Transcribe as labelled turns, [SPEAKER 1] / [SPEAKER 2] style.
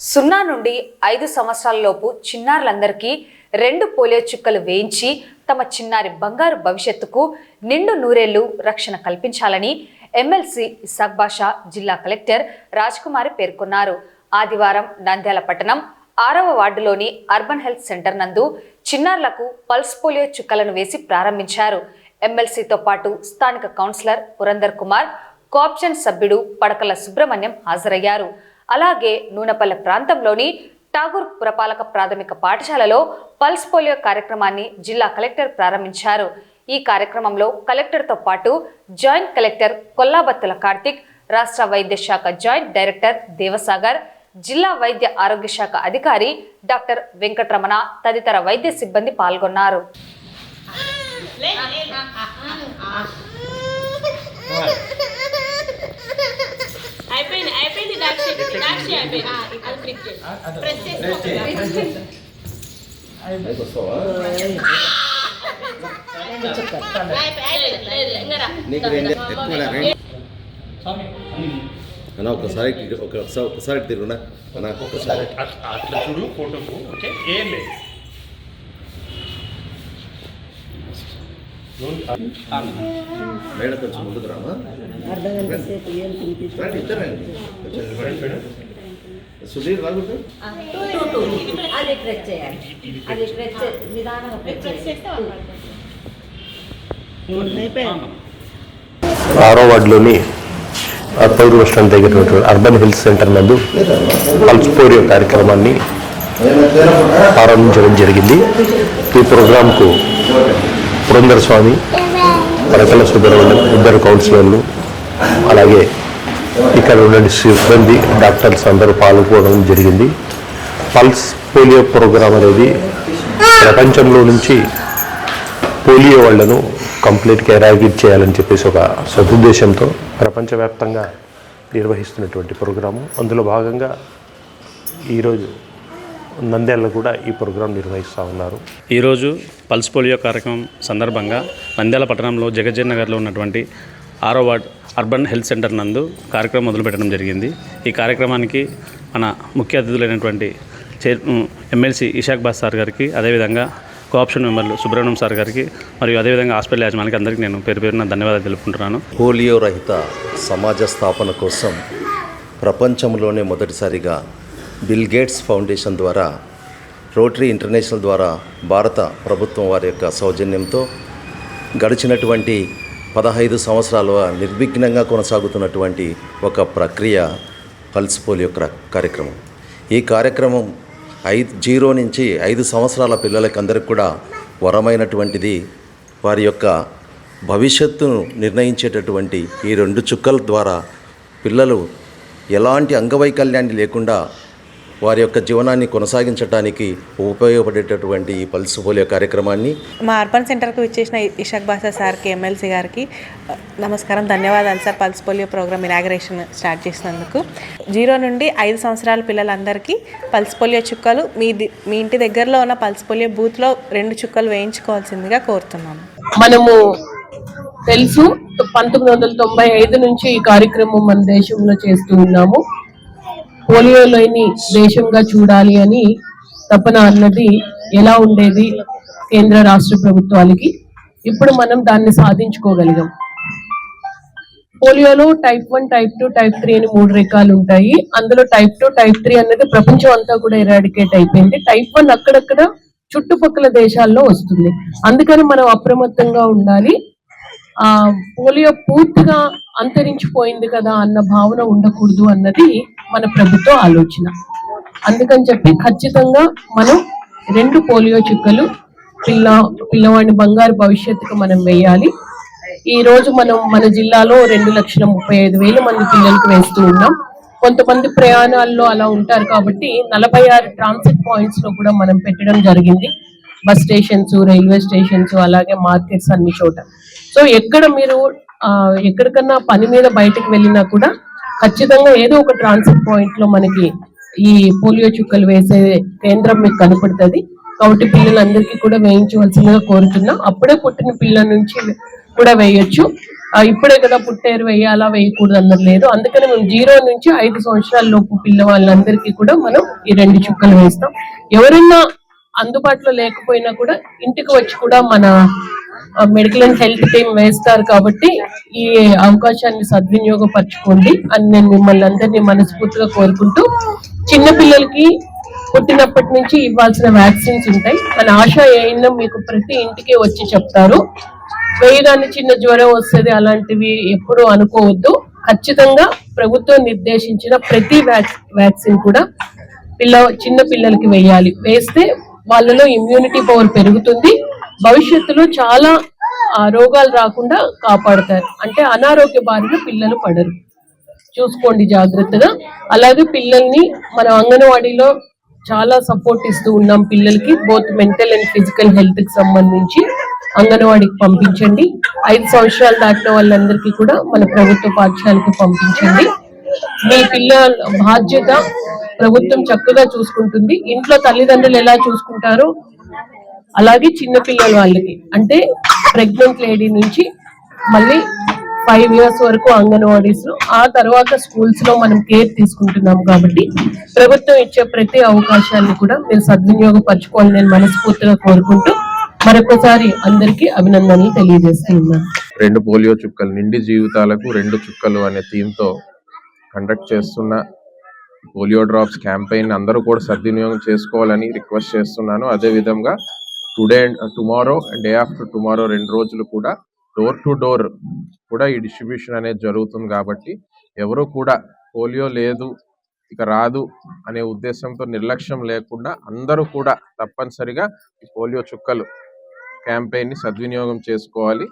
[SPEAKER 1] సున్నా నుండి ఐదు సంవత్సరాలలోపు చిన్నారులందరికీ రెండు పోలియో చుక్కలు వేయించి తమ చిన్నారి బంగారు భవిష్యత్తుకు నిండు నూరేళ్ళు రక్షణ కల్పించాలని ఎమ్మెల్సీ ఇసాక్ బాషా జిల్లా కలెక్టర్ రాజ్కుమారి పేర్కొన్నారు. ఆదివారం నంద్యాల పట్టణం ఆరవ వార్డులోని అర్బన్ హెల్త్ సెంటర్ నందు చిన్నారులకు పల్స్ పోలియో చుక్కలను వేసి ప్రారంభించారు. ఎమ్మెల్సీతో పాటు స్థానిక కౌన్సిలర్ పురందర్ కుమార్ కోఆప్షన్ సభ్యుడు పడకల సుబ్రహ్మణ్యం హాజరయ్యారు. అలాగే నూనెపల్లె ప్రాంతంలోని ఠాగూర్ పురపాలక ప్రాథమిక పాఠశాలలో పల్స్ పోలియో కార్యక్రమాన్ని జిల్లా కలెక్టర్ ప్రారంభించారు. ఈ కార్యక్రమంలో కలెక్టర్తో పాటు జాయింట్ కలెక్టర్ కొల్లాబత్తుల కార్తిక్ రాష్ట్ర వైద్య శాఖ జాయింట్ డైరెక్టర్ దేవసాగర్ జిల్లా వైద్య ఆరోగ్య శాఖ అధికారి డాక్టర్ వెంకటరమణ తదితర వైద్య సిబ్బంది పాల్గొన్నారు
[SPEAKER 2] అయిపోయింది అయిపోయింది దాక్షి దాక్షి అయిపోయింది అది క్లిక్ చేయి ప్రెస్ చేసి
[SPEAKER 3] నీకు రెండు ఎక్కువ రెండు అన్న ఒకసారి ఒకసారి ఒకసారి తిరుగునా అన్న. ఒకసారి.
[SPEAKER 4] అట్లా చూడు ఫోటోకు ఓకే? ఏం లేదు.
[SPEAKER 3] మేడం కొంచెం ముందుకు రామా రండి ఇద్దరు రండి కొంచెం సుధీర్ రాగుంటు
[SPEAKER 5] అది ప్రెస్ చేయాలి. అది ప్రెస్ చే- నిదానంగా ప్రెస్ చేయాలి
[SPEAKER 6] ఆరో వార్డులోని అర్బన్ బస్ స్టాండ్ దగ్గర అర్బన్ హెల్త్ సెంటర్ నందు పల్స్ పోలియో కార్యక్రమాన్ని ప్రారంభించడం జరిగింది. ఈ ప్రోగ్రాంకు పురంధర స్వామి పడకల సుబ్రహ్మణ్యం ఇద్దరు కౌన్సిలర్లు అలాగే ఇక్కడ ఉన్న సిబ్బంది డాక్టర్స్ అందరూ పాల్గొనడం జరిగింది. పల్స్ పోలియో ప్రోగ్రాం అనేది ప్రపంచంలో నుంచి పోలియో వాళ్ళను కంప్లీట్గా ఎరాగిట్ చేయాలని చెప్పేసి ఒక సదుద్దేశంతో ప్రపంచవ్యాప్తంగా నిర్వహిస్తున్నటువంటి ప్రోగ్రాము. అందులో భాగంగా ఈరోజు నంద్యాలలో కూడా ఈ ప్రోగ్రాం నిర్వహిస్తూ ఉన్నారు.
[SPEAKER 7] ఈరోజు పల్స్ పోలియో కార్యక్రమం సందర్భంగా నంద్యాల పట్టణంలో జగజ్జన్ నగర్లో ఉన్నటువంటి ఆరో వార్డ్ అర్బన్ హెల్త్ సెంటర్ నందు కార్యక్రమం మొదలుపెట్టడం జరిగింది. ఈ కార్యక్రమానికి మన ముఖ్య అతిథులైనటువంటి చైర్ ఎమ్మెల్సీ ఇషాక్ బాస్ సార్ గారికి అదేవిధంగా కోఆప్షన్ మెంబర్లు సుబ్రహ్మణ్యం సార్ గారికి మరియు అదేవిధంగా హాస్పిటల్ యాజమానికి అందరికీ నేను పేరు పేరున ధన్యవాదాలు తెలుపుకుంటున్నాను.
[SPEAKER 3] పోలియో రహిత సమాజ స్థాపన కోసం ప్రపంచంలోనే మొదటిసారిగా బిల్ గేట్స్ ఫౌండేషన్ ద్వారా రోటరీ ఇంటర్నేషనల్ ద్వారా భారత ప్రభుత్వం వారి యొక్క సౌజన్యంతో గడిచినటువంటి పదహైదు సంవత్సరాలుగా నిర్విఘ్నంగా కొనసాగుతున్నటువంటి ఒక ప్రక్రియ పల్స్ పోలియో కార్యక్రమం. ఈ కార్యక్రమం ఐదు జీరో నుంచి ఐదు సంవత్సరాల పిల్లలకందరికి కూడా వరమైనటువంటిది. వారి యొక్క భవిష్యత్తును నిర్ణయించేటటువంటి ఈ రెండు చుక్కల ద్వారా పిల్లలు ఎలాంటి అంగవైకల్యాన్ని లేకుండా వారి యొక్క జీవనాన్ని కొనసాగించడానికి ఉపయోగపడేటటువంటి ఈ పల్స్ పోలియో కార్యక్రమాన్ని
[SPEAKER 8] మా అర్బన్ సెంటర్కు ఇచ్చేసిన ఇషాక్ బాసా సార్కి ఎమ్మెల్సీ గారికి నమస్కారం ధన్యవాదాలు sir. Pulse polio programme inauguration start చేసినందుకు. జీరో నుండి ఐదు సంవత్సరాల పిల్లలందరికీ పల్స్ పోలియో చుక్కలు మీ మీ ఇంటి దగ్గరలో ఉన్న పల్స్ పోలియో బూత్లో రెండు చుక్కలు వేయించుకోవాల్సిందిగా కోరుతున్నాము.
[SPEAKER 2] మనము తెలుసు పంతొమ్మిది వందల తొంభై ఐదు నుంచి ఈ కార్యక్రమం మన దేశంలో చేస్తూ ఉన్నాము. పోలియో లేని దేశంగా చూడాలి అని తపన అన్నది ఎలా ఉండేది కేంద్ర రాష్ట్ర ప్రభుత్వాలకి? ఇప్పుడు మనం దాన్ని సాధించుకోగలిగాం. పోలియోలో type one type two type three అని మూడు రకాలు ఉంటాయి. అందులో టైప్ టూ టైప్ త్రీ అనేది ప్రపంచం అంతా కూడా ఎరాడికేట్ అయిపోయింది. టైప్ వన్ అక్కడక్కడ చుట్టుపక్కల దేశాల్లో వస్తుంది. అందుకని మనం అప్రమత్తంగా ఉండాలి. ఆ పోలియో పూర్తిగా అంతరించిపోయింది కదా అన్న భావన ఉండకూడదు అన్నది మన ప్రభుత్వ ఆలోచన. అందుకని చెప్పి ఖచ్చితంగా మనం రెండు పోలియో చుక్కలు పిల్ల పిల్లవాడి బంగారు భవిష్యత్తుకు మనం వేయాలి. ఈ రోజు మనం మన జిల్లాలో రెండు లక్షల ముప్పై ఐదు వేల మంది పిల్లలకు వేస్తూ ఉన్నాం. కొంతమంది ప్రయాణాల్లో అలా ఉంటారు కాబట్టి నలభై ఆరు ట్రాన్సిట్ పాయింట్స్లో కూడా మనం పెట్టడం జరిగింది. బస్ స్టేషన్స్ రైల్వే స్టేషన్స్ అలాగే మార్కెట్స్ అన్ని చోట. సో ఎక్కడ మీరు ఎక్కడికన్నా పని మీద బయటకు వెళ్ళినా కూడా ఖచ్చితంగా ఏదో ఒక ట్రాన్సిట్ పాయింట్లో మనకి ఈ పోలియో చుక్కలు వేసే కేంద్రం మీకు కనపడుతుంది. కాబట్టి పిల్లలందరికీ కూడా వేయించవలసిందిగా కోరుతున్నాం. అప్పుడే పుట్టిన పిల్లల నుంచి కూడా వేయొచ్చు. ఇప్పుడే కదా పుట్టారు వేయాలా వేయకూడదు అన్నది లేదు. అందుకని మేము జీరో నుంచి ఐదు సంవత్సరాల లోపు పిల్లవాళ్ళందరికీ కూడా మనం ఈ రెండు చుక్కలు వేస్తాం. ఎవరైనా అందుబాటులో లేకపోయినా కూడా ఇంటికి వచ్చి కూడా మన మెడికల్ అండ్ హెల్త్ టీమ్ వేస్తారు కాబట్టి ఈ అవకాశాన్ని సద్వినియోగపరచుకోండి అని నేను మిమ్మల్ని అందరినీ మనస్ఫూర్తిగా కోరుకుంటూ చిన్న పిల్లలకి పుట్టినప్పటి నుంచి ఇవ్వాల్సిన వ్యాక్సిన్స్ ఉంటాయి. మన ఆశా ఏఎన్ఎం మీకు ప్రతి ఇంటికి వచ్చి చెప్తారు. వేయగానే చిన్న జ్వరం వస్తుంది అలాంటివి ఎప్పుడు అనుకోవద్దు. ఖచ్చితంగా ప్రభుత్వం నిర్దేశించిన ప్రతి వ్యాక్సిన్ కూడా పిల్ల చిన్న పిల్లలకి వేయాలి. వేస్తే వాళ్ళలో ఇమ్యూనిటీ పవర్ పెరుగుతుంది. భవిష్యత్తులో చాలా ఆ, రోగాలు రాకుండా కాపాడతారు. అంటే అనారోగ్య బారిన పిల్లలు పడరు. చూసుకోండి జాగ్రత్తగా. అలాగే పిల్లల్ని మన అంగన్వాడీలో చాలా సపోర్ట్ ఇస్తూ ఉన్నాం పిల్లలకి బోత్ మెంటల్ అండ్ ఫిజికల్ హెల్త్కి సంబంధించి అంగన్వాడీకి పంపించండి. ఐదు సంవత్సరాలు దాటిన వాళ్ళందరికీ కూడా మన ప్రభుత్వ పాఠశాలకు పంపించండి. మీ పిల్లల బాధ్యత ప్రభుత్వం చక్కగా చూసుకుంటుంది. ఇంట్లో తల్లిదండ్రులు ఎలా చూసుకుంటారో అలాగే చిన్నపిల్లల వాళ్ళకి. అంటే ప్రెగ్నెంట్ లేడీ నుంచి మళ్ళీ ఫైవ్ ఇయర్స్ వరకు అంగన్వాడీస్లో ఆ తర్వాత స్కూల్స్లో మనం కేర్ తీసుకుంటున్నాం కాబట్టి ప్రభుత్వం ఇచ్చే ప్రతి అవకాశాన్ని కూడా మీరు సద్వినియోగపరచుకోవాలని నేను మనస్ఫూర్తిగా కోరుకుంటూ మరొకసారి అందరికీ అభినందనలు తెలియజేస్తున్నాను.
[SPEAKER 9] రెండు పోలియో చుక్కలు నిండి జీవితాలకు రెండు చుక్కలు అనే థీమ్తో కండక్ట్ చేస్తున్న పోలియో డ్రాప్స్ క్యాంపెయిన్ అందరూ కూడా సద్వినియోగం చేసుకోవాలని రిక్వెస్ట్ చేస్తున్నాను. అదే విధంగా today and tomorrow and day after tomorrow రెండు రోజులు కూడా డోర్ టు డోర్ కూడా ఈ డిస్ట్రిబ్యూషన్ అనేది జరుగుతుంది కాబట్టి ఎవరు కూడా పోలియో లేదు ఇక రాదు అనే ఉద్దేశంతో నిర్లక్ష్యం లేకుండా అందరూ కూడా తప్పనిసరిగా ఈ పోలియో చుక్కలు క్యాంపెయిన్ని సద్వినియోగం చేసుకోవాలి.